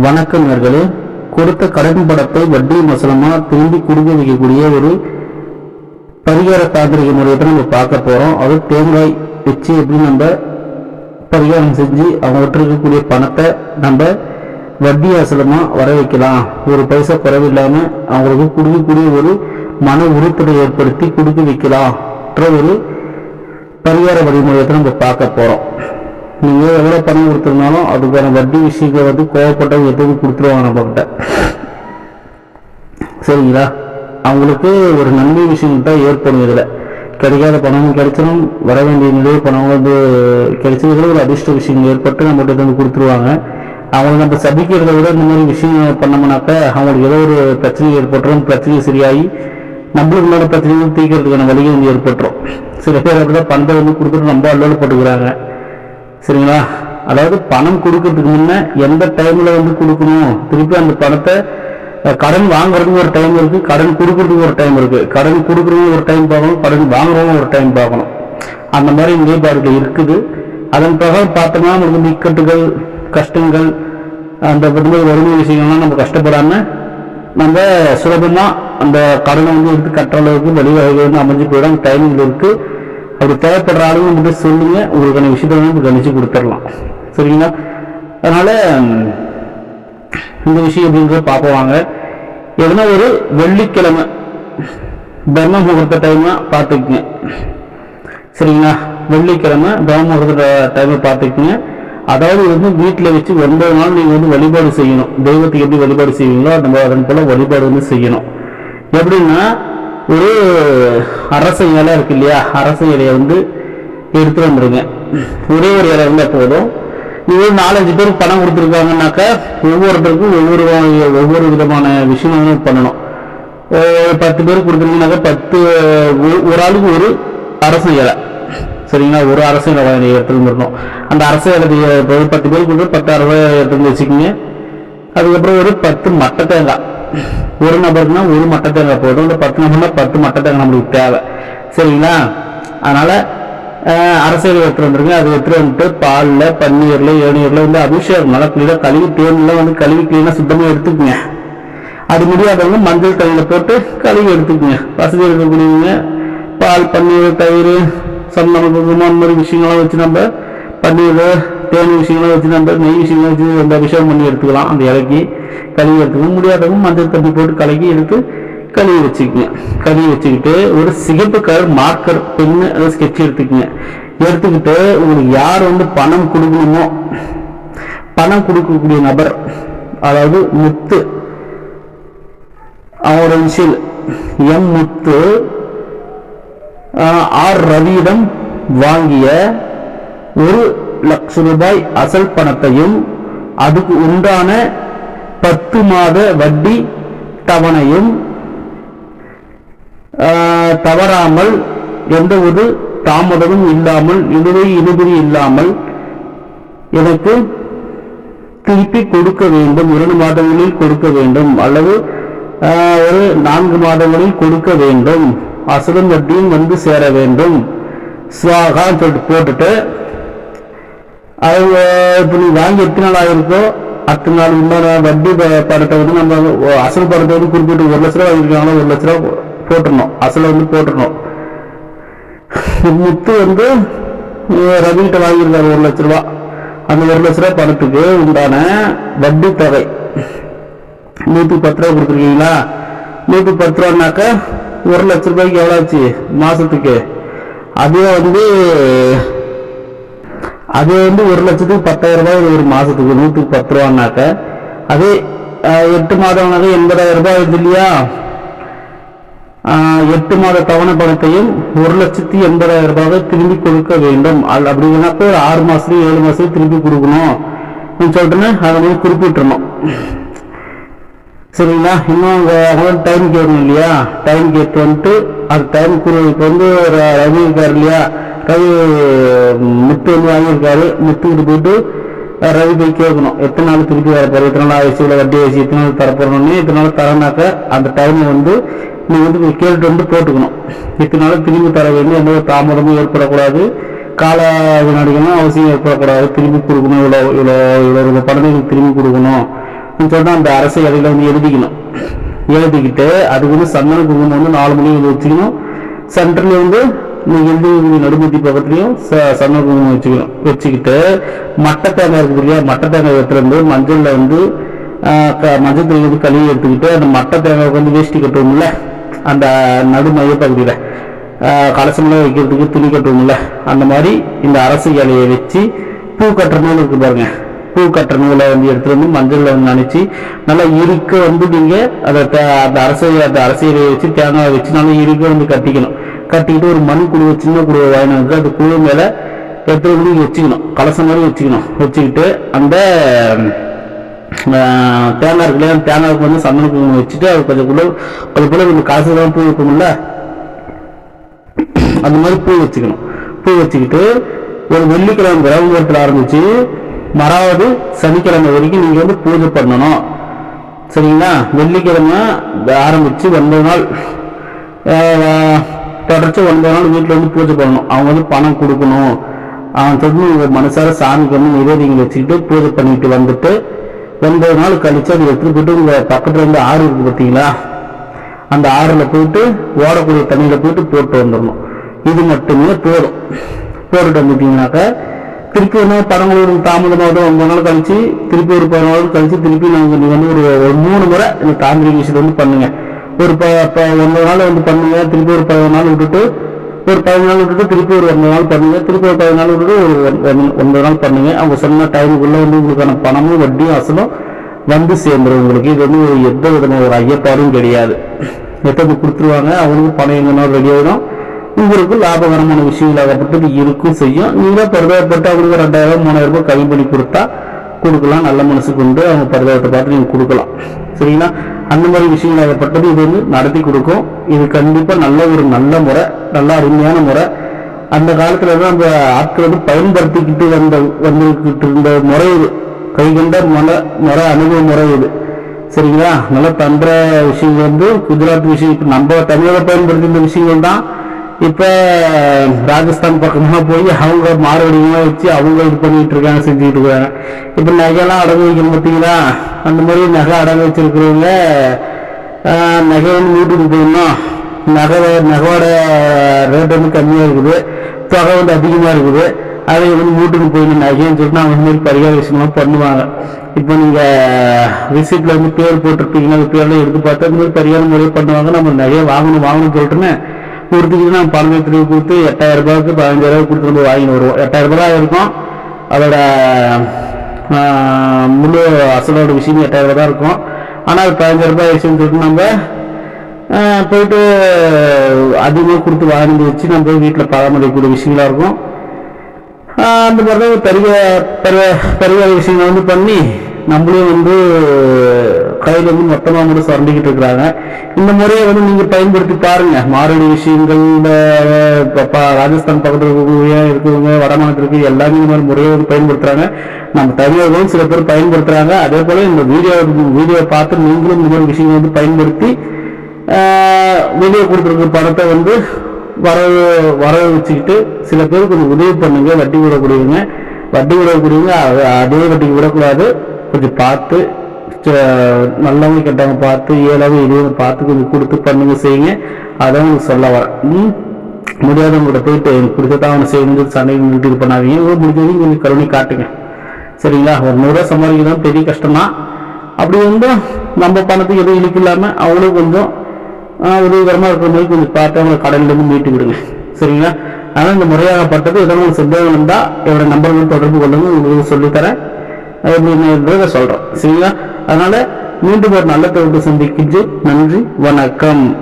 வணக்கம் நேர்களே கொடுத்த கடன் படத்தை வட்டி மசலமா திரும்பி கொடுக்க வைக்கக்கூடிய ஒரு பரிகார தாந்திரிக முறையை நம்ம பார்க்க போறோம். அது தேங்காய் வச்சு எப்படி நம்ம பரிகாரம் செஞ்சு அவங்ககிட்ட இருக்கக்கூடிய பணத்தை நம்ம வட்டி அசலமா வர வைக்கலாம். ஒரு பைசா குறைவில்லாம அவங்களுக்கு கொடுக்கக்கூடிய ஒரு மன உறுத்தலை ஏற்படுத்தி கொடுக்க வைக்கலாம். ஒரு பரிகார வழிமுறையை நம்ம பார்க்க போறோம். நீங்கள் எவ்வளோ பணம் கொடுத்துருந்தாலும் அதுக்கான வட்டி விஷயங்களை வந்து கோவப்பட்டவங்க எதுவும் கொடுத்துருவாங்க நம்ம சரிங்களா? அவங்களுக்கு ஒரு நன்மை விஷயம் தான் ஏற்படும் இதில் கிடைக்காத பணமும் கிடைச்சிடும் வர வேண்டிய நிலையை பணம் வந்து கிடைச்சதுல ஒரு அதிர்ஷ்ட விஷயம் ஏற்பட்டு நம்மகிட்ட வந்து கொடுத்துருவாங்க. அவங்களை நம்ம சபிக்கிறத விட இந்த மாதிரி விஷயம் பண்ணோம்னாக்க அவங்களுக்கு ஏதோ ஒரு பிரச்சனை ஏற்பட்டுரும். பிரச்சனை சரியாகி நம்மளுக்கு மேல பிரச்சனைகள் தீர்க்கறதுக்கான வழியை வந்து ஏற்பட்டுரும். சில பேர் அப்படிதான் பணத்தை வந்து கொடுத்துட்டு ரொம்ப அல்லோடு போட்டுக்கிறாங்க சரிங்களா? அதாவது பணம் கொடுக்கறதுக்கு முன்ன எந்த டைம்ல வந்து கொடுக்கணும்? திருப்பி அந்த பணத்தை கடன் வாங்குறதுக்கு ஒரு டைம் இருக்கு கடன் கொடுக்கறதுக்கு ஒரு டைம் இருக்கு. கடன் கொடுக்கறதுக்கு ஒரு டைம் பார்க்கணும் கடன் வாங்குறவங்க ஒரு டைம் பார்க்கணும். அந்த மாதிரி நிலைப்பாடுகள் இருக்குது. அதன் பிரகாரம் பார்த்தோம்னா நமக்கு வந்து இக்கட்டுகள் கஷ்டங்கள் அந்த மாதிரி வறுமை விஷயங்கள்லாம் நம்ம கஷ்டப்படாமல் நம்ம சுலபமாக அந்த கடனை வந்து எடுத்து கட்டுற அளவுக்கு வழிவகைகள் வந்து அமைஞ்சு போயிடும். டைமிங் இருக்குது அப்படி தேவைப்படுற ஆளுங்க வந்து சொல்லுங்க. உங்களுக்கான விஷயத்தை வந்து கணிச்சு கொடுத்துடலாம். சரிங்களா? அதனால் இந்த விஷயம் எப்படின்றத பார்ப்போம் வாங்க. எதுனா ஒரு வெள்ளிக்கிழமை பிரம்ம முகூர்த்த டைமா பார்த்துக்குங்க. சரிங்களா? வெள்ளிக்கிழமை பிரம்ம முகூர்த்த டைமை பார்த்துக்குங்க. அதாவது வந்து வீட்டில் வச்சு ஒன்பது நாள் நீங்கள் வந்து வழிபாடு செய்யணும். தெய்வத்துக்கு எப்படி வழிபாடு செய்வீங்களோ அந்த அதன் போல் வழிபாடு வந்து செய்யணும். எப்படின்னா ஒரு அரச இலை இருக்கு இல்லையா? அரச இலையை வந்து எடுத்து வந்துடுங்க ஒரே ஒரு இலை இருந்தால் போதும். இது நாலஞ்சு பேருக்கு பணம் கொடுத்துருக்காங்கனாக்கா ஒவ்வொருத்தருக்கும் ஒவ்வொரு ஒவ்வொரு விதமான விஷயங்களும் பண்ணணும். பத்து பேருக்கு கொடுத்துருக்கீங்கனாக்கா பத்து ஒரு- ஆளுக்கு ஒரு அரச இலை. சரிங்களா? ஒரு அரச இலை எடுத்துகிட்டு எடுத்துட்டு வந்துடணும் அந்த அரச இலை இப்போ ஒரு பத்து பேருக்கு கொடுத்து பத்து அரசு எடுத்துகிட்டு வச்சுக்கோங்க. அதுக்கப்புறம் ஒரு பத்து மட்டை தேங்காய். ஒரு நபருக்குனா ஒரு மட்டை தேங்காய் போதும். இந்த பத்து நபர்னா பத்து மட்டை தேங்காய் நம்மளுக்கு தேவை. சரிங்களா? அதனால் அரசியல் எடுத்துகிட்டு வந்துருங்க அது எடுத்துகிட்டு வந்துட்டு பாலில் பன்னீரில் ஏனீர்ல வந்து அபிஷேகம். நல்லா கிளீனா கழுவி தேனில் வந்து கழுவி க்ளீனாக சுத்தமாக எடுத்துக்குங்க. அது முடியாதவங்க மஞ்சள் தண்ணியில் போட்டு கழுவி எடுத்துக்குங்க. வசதி இருக்கக்கூடியவங்க பால் பன்னீர் தயிர் சந்தனம் குங்குமம் அந்த மாதிரி விஷயங்கள்லாம் வச்சு நம்ம பன்னீர் தேனி விஷயங்களும் வச்சு நம்ம நெய் விஷயங்களும் வச்சு நம்ம அபிஷேகம் பண்ணி எடுத்துக்கலாம். அந்த இலைக்கு கழுவி எடுத்துக்கணும் முடியாதவங்க மஞ்சள் தண்ணி போட்டு கலக்கி எடுத்து கழுவி வச்சுக்கோங்க. கழுவி வச்சுக்கிட்டு ஒரு சிகப்பு கலர் மார்க்கர் பெண்ணு அதை ஸ்கெட்ச் எடுத்துக்கோங்க. எடுத்துக்கிட்டு உங்களுக்கு யார் வந்து பணம் கொடுக்கணுமோ பணம் கொடுக்கக்கூடிய நபர் அதாவது முத்து அவரோட இனிஷியல் எம் முத்து ஆர் ரவியிடம் வாங்கிய ஒரு லட்ச ரூபாய் அசல் பணத்தையும் அதுக்கு உண்டான பத்து மாத வட்டி தவணையும் தவறாமல் எந்த ஒரு தாமதமும் இல்லாமல் இழுவை இழுபறி இல்லாமல் எனக்கு திருப்பி கொடுக்க வேண்டும். இரண்டு மாதங்களில் கொடுக்க வேண்டும். அல்லது ஒரு நான்கு மாதங்களில் கொடுக்க வேண்டும். அசலும் வட்டியும் வந்து சேர வேண்டும். சுவாகான்னு சொல்லிட்டு போட்டுட்டு அது இப்போ நீ வாங்கி எத்தனை நாள் ஆகிருக்கோ அத்தனை நாள் உண்டான வட்டி ப- பணத்தை வந்து நம்ம அசல் பணத்தை வந்து குறிப்பிட்டு ஒரு லட்ச ரூபா வாங்கியிருக்காங்களோ ஒரு லட்ச ரூபா போட்டுடணும். அசலை வந்து போட்டுடணும். முத்து வந்து அஹ், ரவிகிட்ட வாங்கியிருக்காரு ஒரு லட்ச ரூபா. அந்த ஒரு லட்ச ரூபா பணத்துக்கு உண்டான வட்டி தொகை. நூற்றி பத்து ரூபா கொடுத்துருக்கீங்களா? நூற்றி பத்து ரூபானாக்கா ஒரு லட்ச ரூபாய்க்கு எவ்வளோ ஆச்சு? மாசத்துக்கு. அதே வந்து அது வந்து ஒரு லட்சத்துக்கு பத்தாயிரம் ரூபாய் ஒரு மாதத்துக்கு நூற்றுக்கு பத்து ரூபான்னாக்க. அதே எட்டு மாதம்னாக்க எண்பதாயிரம் ரூபாய் வருது இல்லையா? எட்டு மாத தவணை பணத்தையும் ஒரு லட்சத்தி எண்பதாயிரம் ரூபாவை திரும்பி கொடுக்க வேண்டும். அது அப்படி ஒரு ஆறு மாதத்துலையும் ஏழு மாசத்துக்கு திருப்பி கொடுக்கணும். அப்படின்னு சொல்லிட்டுன்னு அதை வந்து குறிப்பிட்டுருணும் சரிங்களா? இன்னும் அங்கே அவங்க டைம் கேட்கணும் இல்லையா? டைம் கேட்டு வந்துட்டு அது டைம் குரு இப்போ வந்து ஒரு ரவி இருக்கார் இல்லையா? ரவி முத்து வந்து வாங்கியிருக்காரு. முத்துக்கிட்டு போயிட்டு ரவி போய் கேட்கணும். எத்தனை நாள் திருப்பி வர போகிற எத்தனை நாள் ஆயிடுச்சு இவ்வளோ வட்டி ஆயிடுச்சு எத்தனை நாள் தரப்போறோம்னு எத்தனை நாள் தரனாக்க அந்த டைமை வந்து நீ வந்து கேட்டு கேட்டுட்டு வந்து போட்டுக்கணும். இத்தனை நாள் திரும்பி தர வேண்டிய எந்த ஒரு தாமதமும் ஏற்படக்கூடாது. கால வினாடிகளும் அவசியம் ஏற்படக்கூடாது. திரும்பி கொடுக்கணும் இவ்வளோ இவ்வளோ இவ்வளோ ரூபாய் பணத்தை திரும்பி கொடுக்கணும். சொன்னால் அந்த அரசு இடையில வந்து எழுதிக்கணும். எழுதிக்கிட்டு அதுக்கு வந்து சந்தன குங்குமம் வந்து நாலு மணி வந்து வச்சுக்கணும். சென்டர்ல வந்து எந்த நடுமத்தி பக்கத்துலையும் ச- சந்தன வச்சுக்கணும். வச்சுக்கிட்டு மட்டை தேங்காய் இருக்குது இல்லையா? மட்டை தேங்காய் எடுத்துட்டு மஞ்சளில் வந்து க- மஞ்சள் தூள் வந்து கழுவி எடுத்துக்கிட்டு அந்த மட்டை தேங்காய்க்கு வந்து வேஷ்டி கட்டுவோம்ல? அந்த நடு மைய பகுதியில் கலசமெல்லாம் வைக்கிறதுக்கு துணி கட்டுவோம்ல? அந்த மாதிரி இந்த அரசு இலையை வச்சு பூ கட்டுற நூல் இருக்கு பாருங்க. பூ கட்டுற நூலை வந்து எடுத்துகிட்டு வந்து மஞ்சளில் வந்து நினச்சி நல்லா இருக்க வந்து நீங்கள் அதை அந்த அரசு அந்த அரசு வச்சு தேங்காய் வச்சு நல்லா இருக்க வந்து கட்டிக்கணும். கட்டிக்கிட்டு ஒரு மண் குழுவை சின்ன குழுவை வாங்கி வந்து அந்த குழு மேலே எடுத்து வந்து வச்சுக்கணும். கலசம் மாதிரி வச்சுக்கணும். வச்சுக்கிட்டு அந்த தேங்காய் இருக்குல்ல அந்த தேங்காய்க்கு வந்து சந்தன குங்குமம் வச்சுட்டு அது கொஞ்சம் குள்ள கொஞ்சம் கூட கொஞ்சம் காசு தான் பூ வைக்கணும்ல அந்த மாதிரி பூ வச்சுக்கணும். பூ வச்சுக்கிட்டு ஒரு வெள்ளிக்கிழமை கிரகத்தில் ஆரம்பிச்சு மறாவது சனிக்கிழமை வரைக்கும் நீங்கள் வந்து பூஜை பண்ணணும். சரிங்களா? வெள்ளிக்கிழமை ஆரம்பித்து ஒன்பது நாள். தொடர்ச்சி ஒன்பது நாள் வீட்டில் வந்து பூஜை பண்ணணும். அவங்க வந்து பணம் கொடுக்கணும். அவன் சொல்லி உங்கள் மனசார சாமிக்கு வந்து நிவேதிகள் வச்சுக்கிட்டு பூஜை பண்ணிட்டு வந்துட்டு ஒன்பது நாள் கழிச்சு அதை எடுத்துகிட்டு போயிட்டு உங்க பக்கத்தில் வந்து ஆறு இருக்குது பார்த்தீங்களா? அந்த ஆறில் போயிட்டு ஓடக்கூடிய தண்ணியில் போயிட்டு போட்டு வந்துடணும். இது மட்டுமே போதும். போட்டுட்டு வந்துட்டீங்கன்னாக்கா திருப்பி என்ன பரங்களூர் தாமதமாக ஒன்பது நாள் கழிச்சு திருப்பி ஒரு பதினாலு நாள் கழிச்சு திருப்பி நாங்கள் நீங்கள் வந்து ஒரு ஒரு மூணு முறை இந்த தாந்திரிக விஷயத்தை வந்து பண்ணுங்கள் ஒரு ப ப- ஒன்பது நாள் வந்து பண்ணுங்க திருப்பி ஒரு பதினொரு நாள் விட்டுட்டு ஒரு பதினஞ்சு நாள் விட்டுட்டு திருப்பி ஒரு ஒன்பது நாள் பண்ணுங்க திருப்பி ஒரு பதினஞ்சு நாள் விட்டுட்டு ஒரு ஒன்பது நாள் பண்ணுங்க. அவங்க சொன்ன டைமுக்குள்ள வந்து உங்களுக்கான பணமும் வட்டியும் அசலும் வந்து சேர்ந்துடும் உங்களுக்கு. இது வந்து ஒரு எந்த விதமான ஒரு ஐயப்பாடும் கிடையாது. எத்தனை கொடுத்துருவாங்க. அவங்களுக்கு பணம் எங்கன்னா ரெடி ஆகிடும் உங்களுக்கு லாபகரமான விஷயங்களாகப்பட்டது இருக்கும் செய்யும். நீங்களே பரிதாபப்பட்டு அவங்களுக்கு ரெண்டாயிரம் மூணாயிரம் ரூபாய் கம்மி பண்ணி கொடுத்தா கொடுக்கலாம். நல்ல மனசுக்கு கொண்டு அவங்க பரிதாபத்தை பார்த்து நீங்கள் கொடுக்கலாம். சரிங்களா? அந்த மாதிரி விஷயங்கள் ஏற்பட்டது இது வந்து நடத்தி கொடுக்கும். இது கண்டிப்பாக நல்ல ஒரு நல்ல முறை நல்ல அருமையான முறை. அந்த காலத்துல தான் அந்த ஆட்கள் வந்து பயன்படுத்திக்கிட்டு வந்த வந்துக்கிட்டு இருந்த முறை இது. கைகண்ட முறை முறை அனுபவ முறை இது. சரிங்களா? நல்லா தந்திர விஷயங்கள் வந்து குஜராத் விஷயம் இப்போ நம்ம தமிழக பயன்படுத்தின விஷயங்கள் தான். இப்ப ராஜஸ்தான் பக்கமாக போய் அவங்க மாறுவடிவமா வச்சு அவங்க இது பண்ணிட்டு இருக்காங்க செஞ்சுக்கிட்டு இருக்காங்க. இப்ப நகையெல்லாம் அடகு வைக்கணும் பார்த்தீங்களா அந்த மாதிரி நகை அடகு வச்சிருக்கிறவங்க நகை வந்து வீட்டுக்கு போயிடணும் நகை நகையோட ரேட் வந்து கம்மியாக இருக்குது. தொகை வந்து அதிகமாக இருக்குது. அதை வந்து வீட்டுக்கு போயிடணும் நகைன்னு சொல்லிட்டு அவங்க மாதிரி பரிகார விஷயம்லாம் பண்ணுவாங்க. இப்போ நீங்கள் விசிட்டில் வந்து பேர் போட்டிருப்பீங்கன்னா அந்த பேர்லாம் எடுத்து பார்த்தா அந்த மாதிரி பரிகார முறையை பண்ணுவாங்க. நம்ம நகையை வாங்கணும் வாங்கணும்னு சொல்லிட்டுன்னு கொடுத்துக்கிட்டு நம்ம பணத்தை திருப்பி கொடுத்து எட்டாயிரம் ரூபாய்க்கு பதினஞ்சாயிரம் ரூபாய் கொடுத்து நம்ம வாங்கிட்டு வருவோம். எட்டாயிரம் ரூபாய் இருக்கும். அதோட முழு அசலோட விஷயம் எட்டாயிரம் ரூபாய் தான் இருக்கும். ஆனால் அது பதினஞ்சாயிரம் ரூபாய் விஷயம் சொல்லிட்டு நம்ம போயிட்டு அதிகமாக கொடுத்து வாங்கி வச்சு நம்ம வீட்டில் பராமரிக்கக்கூடிய விஷயங்களா இருக்கும். அந்த மாதிரி தான் பெரிய பெரிய பெரிய விஷயங்கள் வந்து பண்ணி நம்மளும் வந்து கையில் வந்து மொத்தமாக மட்டும் சுரண்டிக்கிட்டு இருக்கிறாங்க. இந்த முறையை வந்து நீங்கள் பயன்படுத்தி பாருங்க. மாறுடி விஷயங்கள் ப- ராஜஸ்தான் பக்கத்தில் இருக்கக்கூடிய இருக்கிறவங்க வடமானத்தில் இருக்க எல்லாமே இந்த மாதிரி முறையை வந்து பயன்படுத்துகிறாங்க நம்ம தமிழர்களும் சில பேர் பயன்படுத்துகிறாங்க அதே போல் இந்த வீடியோ வீடியோவை பார்த்து நீங்களும் இந்த மாதிரி விஷயங்கள் வந்து பயன்படுத்தி வீடியோ வெளியே கொடுத்துருக்க பணத்தை வந்து வர வர வச்சுக்கிட்டு சில பேர் கொஞ்சம் உதவி பண்ணுங்க. வட்டி விடக்கூடியவங்க வட்டி விடக்கூடியவங்க அதே வட்டிக்கு விடக்கூடாது. கொஞ்சம் பார்த்து ச- நல்லவங்க கெட்டவங்க பார்த்து ஏழாவது இதுவும் பார்த்து கொஞ்சம் கொடுத்து பண்ணுங்க செய்யுங்க. அதான் உங்களுக்கு சொல்ல வரேன் ம்? போயிட்டு எனக்கு பிடிச்சதான் அவனை செய்யணும் சண்டை நிறுத்தி இது பண்ணாதீங்க. முடிஞ்சதையும் கொஞ்சம் கருணை காட்டுங்க. சரிங்களா? ஒரு நூறுரூவா சம்பாதிக்கிறது பெரிய கஷ்டமா அப்படி வந்து நம்ம பணத்துக்கு எதுவும் இழுக்கு இல்லாமல் அவங்களும் கொஞ்சம் உதவிகரமாக இருக்கிற மாதிரி கொஞ்சம் பார்த்து அவங்க கடன்லேருந்து மீட்டு விடுங்க சரிங்களா? ஆனால் இந்த முறையாகப்பட்டது. ஏதாவது சந்தேகம் இருந்தால் என்னோட நம்பர்கள் தொடர்பு கொள்ளுங்க. உங்களுக்கு சொல்லித்தரேன். எப்படின்றத சொல்கிறோம் சரிங்களா? அதனால் மீண்டும் ஒரு நல்ல தொடர்பு சந்திக்கிச்சு நன்றி வணக்கம்.